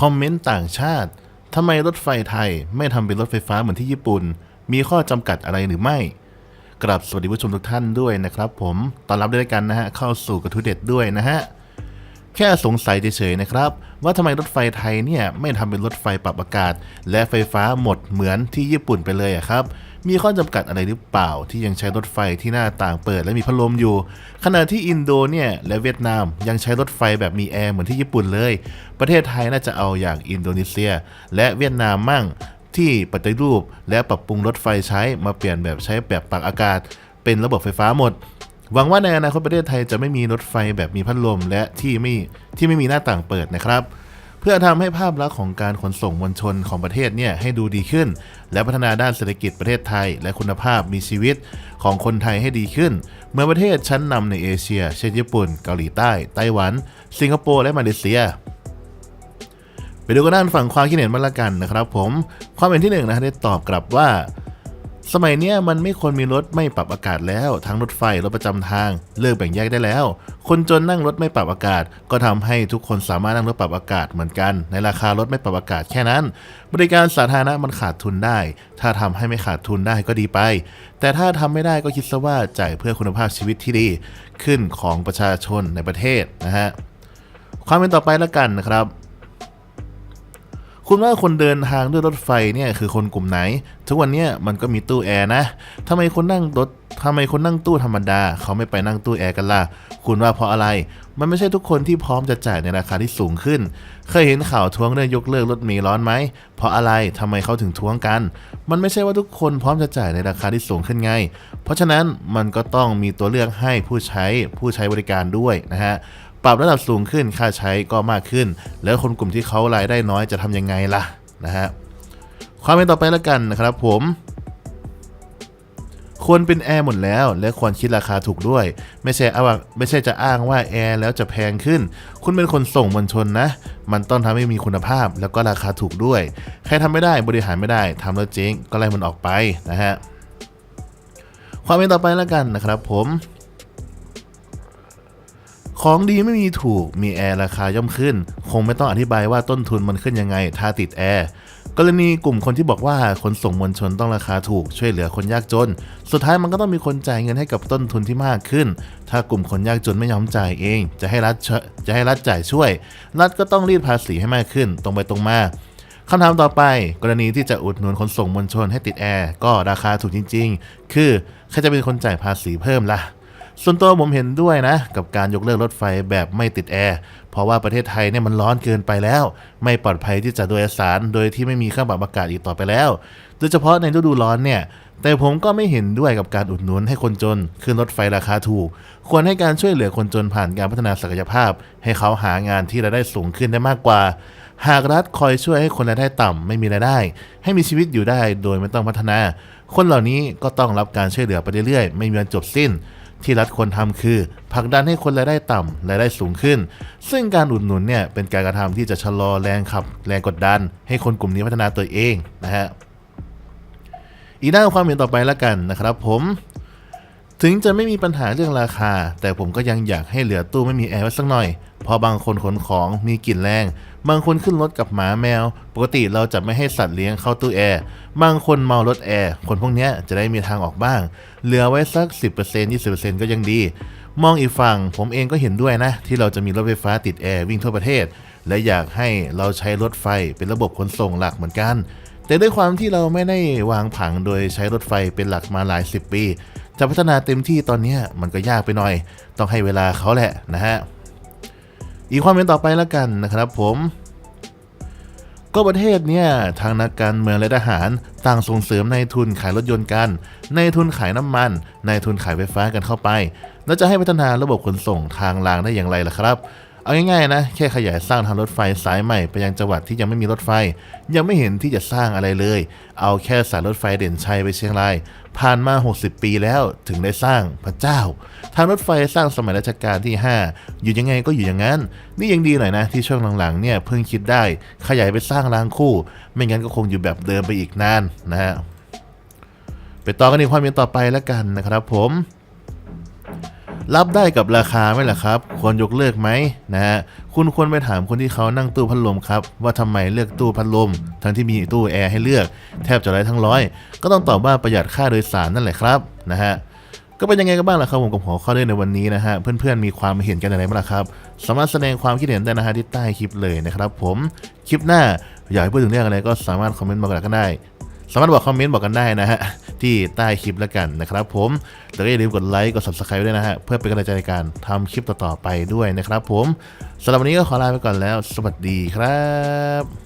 คอมเมนต์ต่างชาติทำไมรถไฟไทยไม่ทำเป็นรถไฟฟ้าเหมือนที่ญี่ปุ่น มีข้อจำกัดอะไรหรือไม่กราบสวัสดีผู้ชมทุกท่านด้วยนะครับผมต้อนรับด้วยกันนะฮะ เข้าสู่กระทู้เด็ดด้วยนะฮะ แค่สงสัยเฉยๆนะครับ ว่าทำไมรถไฟไทยเนี่ยไม่ทำเป็นรถไฟปรับอากาศ และไฟฟ้าหมดเหมือนที่ญี่ปุ่นไปเลยอะครับ มีข้อจำกัดอะไรหรือเปล่าที่ยังใช้รถไฟที่หน้าต่างเปิดและมีพัดลมอยู่ ขณะที่อินโดเนี่ยและเวียดนามยังใช้รถไฟแบบมีแอร์เหมือนที่ญี่ปุ่นเลย ประเทศไทยน่าจะเอาอย่างอินโดนีเซีย และเวียดนามมั่ง ที่ปฏิรูปและปรับปรุงรถไฟใช้มาเปลี่ยนแบบใช้แบบปรับอากาศ เป็นระบบไฟฟ้าหมด หวังว่าในอนาคตประเทศไทยจะไม่มีรถไฟแบบมีพัดลม และที่ไม่ที่ไม่มีหน้าต่างเปิดนะครับ เพื่อทำให้ภาพลักษณ์ของการขนส่งมวลชนของประเทศเนี่ยให้ดูดีขึ้น และพัฒนาด้านเศรษฐกิจประเทศไทย และคุณภาพมีชีวิตของคนไทยให้ดีขึ้น เมื่อประเทศชั้นนำในเอเชีย เช่นญี่ปุ่น เกาหลีใต้ ไต้หวัน สิงคโปร์และมาเลเซียไปดูกันด้านฝั่งความคิดเห็นมาละกันนะครับ ผมความเห็นที่หนึ่งนะได้ตอบกลับว่า สมัยเนี้ยมันไม่ควรมีรถไม่ปรับอากาศแล้ว ทั้งรถไฟรถประจำทาง เลิกแบ่งแยกได้แล้ว คนจนนั่งรถไม่ปรับอากาศ ก็ทำให้ทุกคนสามารถนั่งรถปรับอากาศเหมือนกัน ในราคารถไม่ปรับอากาศแค่นั้น บริการสาธารณะมันขาดทุนได้ ถ้าทำให้ไม่ขาดทุนได้ก็ดีไป แต่ถ้าทำไม่ได้ก็คิดซะว่าจ่ายเพื่อคุณภาพชีวิตที่ดี ขึ้นของประชาชนในประเทศนะฮะความเป็นต่อไปแล้วกันนะครับ คุณว่าคนเดินทางด้วยรถไฟเนี่ยคือคนกลุ่มไหน ทุกวันนี้มันก็มีตู้แอร์นะทำไมคนนั่งรถทำไมคนนั่งตู้ธรรมดา เขาไม่ไปนั่งตู้แอร์กันล่ะ คุณว่าเพราะอะไร มันไม่ใช่ทุกคนที่พร้อมจะจ่ายในราคาที่สูงขึ้น เคยเห็นข่าวท้วงเรื่องยกเลิกรถเมล์ร้อนไหม เพราะอะไรทำไมเขาถึงท้วงกัน มันไม่ใช่ว่าทุกคนพร้อมจะจ่ายในราคาที่สูงขึ้นไง เพราะฉะนั้นมันก็ต้องมีตัวเลือกให้ผู้ใช้ผู้ใช้บริการด้วยนะฮะ ปรับระดับสูงขึ้นค่าใช้ก็มากขึ้น แล้วคนกลุ่มที่เขารายได้น้อยจะทำยังไงล่ะนะฮะความเป็นต่อไปแล้วกันนะครับผมควรเป็นแอร์หมดแล้ว และควรคิดราคาถูกด้วย ไม่ใช่อ้างไม่ใช่จะอ้างว่าแอร์แล้วจะแพงขึ้น คุณเป็นคนส่งมวลชนนะ มันต้องทำให้มีคุณภาพแล้วก็ราคาถูกด้วย ใครทำไม่ได้บริหารไม่ได้ทำแล้วเจ๊งก็ไล่มันออกไปนะฮะความเป็นต่อไปแล้วกันนะครับผม ของดีไม่มีถูก มีแอร์ราคาย่อมขึ้น คงไม่ต้องอธิบายว่าต้นทุนมันขึ้นยังไง ถ้าติดแอร์ กรณีกลุ่มคนที่บอกว่าขนส่งมวลชนต้องราคาถูก ช่วยเหลือคนยากจน สุดท้ายมันก็ต้องมีคนจ่ายเงินให้กับต้นทุนที่มากขึ้น ถ้ากลุ่มคนยากจนไม่ยอมจ่ายเอง จะให้รัฐจะให้รัฐจ่ายช่วย รัฐก็ต้องรีดภาษีให้มากขึ้น ตรงไปตรงมาคำถามต่อไป กรณีที่จะอุดหนุนขนส่งมวลชนให้ติดแอร์ก็ราคาถูกจริง ๆ คือใครจะเป็นคนจ่ายภาษีเพิ่มล่ะ ส่วนตัวผมเห็นด้วยนะ กับการยกเลิกรถไฟแบบไม่ติดแอร์เพราะว่าประเทศไทยเนี่ยมันร้อนเกินไปแล้ว ไม่ปลอดภัยที่จะโดยสาร โดยที่ไม่มีเครื่องปรับอากาศอีกต่อไปแล้ว โดยเฉพาะในฤดูร้อนเนี่ยแต่ผมก็ไม่เห็นด้วยกับการอุดหนุนให้คนจนขึ้นรถไฟราคาถูก ควรให้การช่วยเหลือคนจนผ่านการพัฒนาศักยภาพ ให้เขาหางานที่รายได้สูงขึ้นได้มากกว่า หากรัฐคอยช่วยให้คนรายได้ต่ำไม่มีรายได้ ให้มีชีวิตอยู่ได้โดยไม่ต้องพัฒนา คนเหล่านี้ก็ต้องรับการช่วยเหลือไปเรื่อยๆ ไม่มีวันจบสิ้น ที่รัฐควรทำคือผลักดันให้คนรายได้ต่ำรายได้สูงขึ้น ซึ่งการอุดหนุนเนี่ยเป็นการกระทำที่จะชะลอแรงขับ แรงกดดัน ให้คนกลุ่มนี้พัฒนาตัวเองนะฮะอีกด้านความเห็นต่อไปแล้วกันนะครับผมถึงจะไม่มีปัญหาเรื่องราคา แต่ผมก็ยังอยากให้เหลือตู้ไม่มีแอร์ไว้สักหน่อยเพราะบางคนขนของมีกลิ่นแรง บางคนขึ้นรถกับหมาแมว ปกติเราจะไม่ให้สัตว์เลี้ยงเข้าตู้แอร์ บางคนเมารถแอร์ คนพวกนี้จะได้มีทางออกบ้าง เหลือไว้สัก 10% 20%ก็ยังดี มองอีกฝั่งผมเองก็เห็นด้วยนะ ที่เราจะมีรถไฟฟ้าติดแอร์วิ่งทั่วประเทศ และอยากให้เราใช้รถไฟเป็นระบบขนส่งหลักเหมือนกัน แต่ด้วยความที่เราไม่ได้วางผังโดยใช้รถไฟเป็นหลักมาหลายสิบปี จะพัฒนาเต็มที่ตอนนี้มันก็ยากไปหน่อย ต้องให้เวลาเขาแหละนะฮะ อีกความเห็นต่อไปแล้วกันนะครับผมก็ประเทศเนี่ยทางนักการเมืองและทหารต่างส่งเสริมในทุนขายรถยนต์กัน ในทุนขายน้ำมันในทุนขายไฟฟ้ากันเข้าไป แล้วจะให้พัฒนาระบบขนส่งทางรางได้อย่างไรล่ะครับ เอาง่ายๆนะแค่ขยายสร้างทางรถไฟสายใหม่ไปยังจังหวัดที่ยังไม่มีรถไฟ ยังไม่เห็นที่จะสร้างอะไรเลย เอาแค่สายรถไฟเด่นชัยไปเชียงราย ผ่านมา 60 ปีแล้วถึงได้สร้างพระเจ้า ทางรถไฟสร้างสมัยรัชกาลที่ 5 อยู่ยังไงก็อยู่อย่างนั้น นี่ยังดีหน่อยนะที่ช่วงหลังๆเนี่ยเพิ่งคิดได้ขยายไปสร้างรางคู่ ไม่งั้นก็คงอยู่แบบเดิมไปอีกนานนะฮะไปต่อกันในความเห็นต่อไปแล้วกันนะครับผม รับได้กับราคาไหมล่ะครับ ควรยกเลิกไหมนะฮะคุณควรไปถามคนที่เขานั่งตู้พัดลมครับ ว่าทำไมเลือกตู้พัดลม ทั้งที่มีตู้แอร์ให้เลือก แทบจะร้ทั้งร้อย ก็ต้องตอบว่าประหยัดค่าโดยสารนั่นแหละครับนะฮะก็เป็นยังไงกันบ้างล่ะครับผมกับหัวข้อเรื่องในวันนี้นะฮะ เพื่อนๆมีความเห็นกันอย่างไรบ้างล่ะครับ สามารถแสดงความคิดเห็นได้นะฮะที่ใต้คลิปเลยนะครับผมคลิปหน้าอยากให้พูดถึงเรื่องอะไรก็สามารถคอมเมนต์บอกกันได้ สามารถบอกคอมเมนต์บอกกันได้นะฮะ ที่ใต้คลิปแล้วกันนะครับผมแล้วก็อย่าลืมกดไลค์กด subscribe ด้วยนะฮะ เพื่อเป็นกำลังใจในการทำคลิปต่อๆไปด้วยนะครับผมสำหรับวันนี้ก็ขอลาไปก่อนแล้ว สวัสดีครับ